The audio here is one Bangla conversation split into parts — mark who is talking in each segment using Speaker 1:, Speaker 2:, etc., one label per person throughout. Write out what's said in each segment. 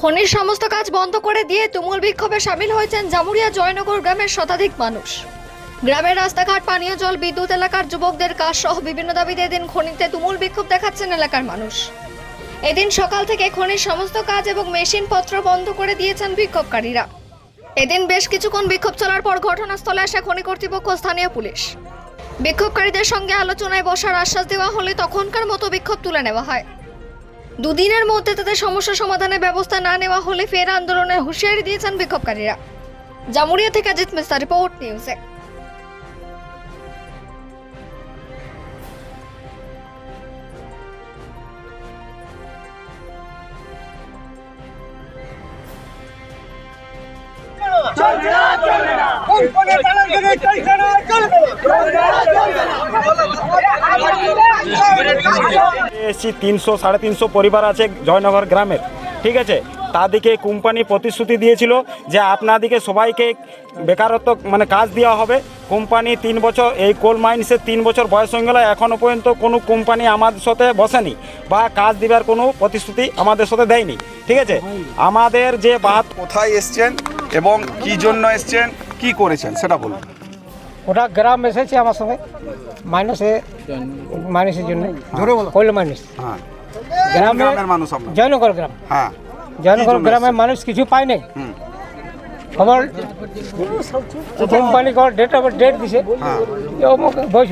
Speaker 1: খনির সমস্ত কাজ বন্ধ করে দিয়ে তুমুল বিক্ষোভে সামিল হয়েছেন জামুরিয়া জয়নগর গ্রামের শতাধিক মানুষ। গ্রামের রাস্তাঘাট, পানীয় জল, বিদ্যুৎ এলাকার যুবকদের কাজ সহ বিভিন্ন দাবিতে এদিন খনিতে তুমুল বিক্ষোভ দেখাচ্ছেন এলাকার মানুষ। এদিন সকাল থেকে খনির সমস্ত কাজ এবং মেশিন পত্র বন্ধ করে দিয়েছেন বিক্ষোভকারীরা। এদিন বেশ কিছুক্ষণ বিক্ষোভ চলার পর ঘটনাস্থলে আসে খনি কর্তৃপক্ষ, স্থানীয় পুলিশ। বিক্ষোভকারীদের সঙ্গে আলোচনায় বসার আশ্বাস দেওয়া হলে তখনকার মতো বিক্ষোভ তুলে নেওয়া হয়। দুদিনের মধ্যে তাদের সমস্যা সমাধানের ব্যবস্থা না নেওয়া হলে ফের আন্দোলনের হুঁশিয়ারি দিয়েছেন বিক্ষোভকারীরা। জামুরিয়া থেকে অজিত মিস্তা, রিপোর্ট নিউজে।
Speaker 2: কোম্পানির চালান থেকে কারখানা চলবে
Speaker 3: এসছি তিনশো, সাড়ে তিনশো পরিবার আছে জয়নগর গ্রামের, ঠিক আছে? তাদেরকে কোম্পানি প্রতিশ্রুতি দিয়েছিল যে আপনাদেরকে সবাইকে বেকারত্ব মানে কাজ দেওয়া হবে। কোম্পানি তিন বছর, এই কোল মাইন্সের তিন বছর বয়স হয়ে গেল এখনও পর্যন্ত কোনো কোম্পানি আমাদের সাথে বসেনি বা কাজ দেওয়ার কোনো প্রতিশ্রুতি আমাদের সাথে দেয়নি, ঠিক আছে? আমাদের যে বাহাত
Speaker 4: কোথায় এসছেন এবং কি জন্য এসছেন, কি করেছেন, সেটা বলুন।
Speaker 5: ওটা গ্রাম এসেছে আমার সঙ্গে মাইনাসে মাইনাসের জন্য। কইল মাইনাস
Speaker 4: হ্যাঁ।
Speaker 5: গ্রামে
Speaker 4: গ্রামের মানুষ
Speaker 5: জয়নগর গ্রাম।
Speaker 4: হ্যাঁ।
Speaker 5: জয়নগর গ্রামের মানুষ কিছু পায় নাই। খবর কোম্পানি কর ডেট অফ ডেট দিছে।
Speaker 4: হ্যাঁ।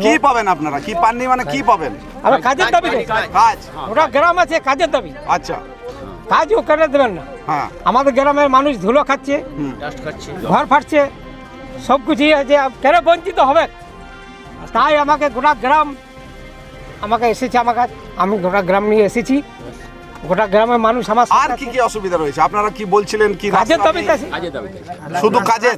Speaker 4: কি পাবেন আপনারা? কি পাননি মানে কি পাবেন?
Speaker 5: আমরা কাজের দাবি।
Speaker 4: কাজ।
Speaker 5: ওটা গ্রাম আছে কাজের দাবি।
Speaker 4: আচ্ছা।
Speaker 5: কাজও করে দেবেন না।
Speaker 4: হ্যাঁ।
Speaker 5: আমাদের গ্রামের মানুষ ধুলো খাচ্ছে। ঘর ফাটছে। সব কিছুই আছে। কেন বঞ্চিত হবে? তাই আমাকে গোটা গ্রাম আমাকে এসেছে আমাকে কাছে আমি গোটা গ্রাম নিয়ে এসেছি। গোটা গ্রামের মানুষ আমার
Speaker 4: আর কি কি অসুবিধা রয়েছে? আপনারা কি বলছিলেন কি
Speaker 5: কাজের দাবিতে।
Speaker 4: শুধু কাজের?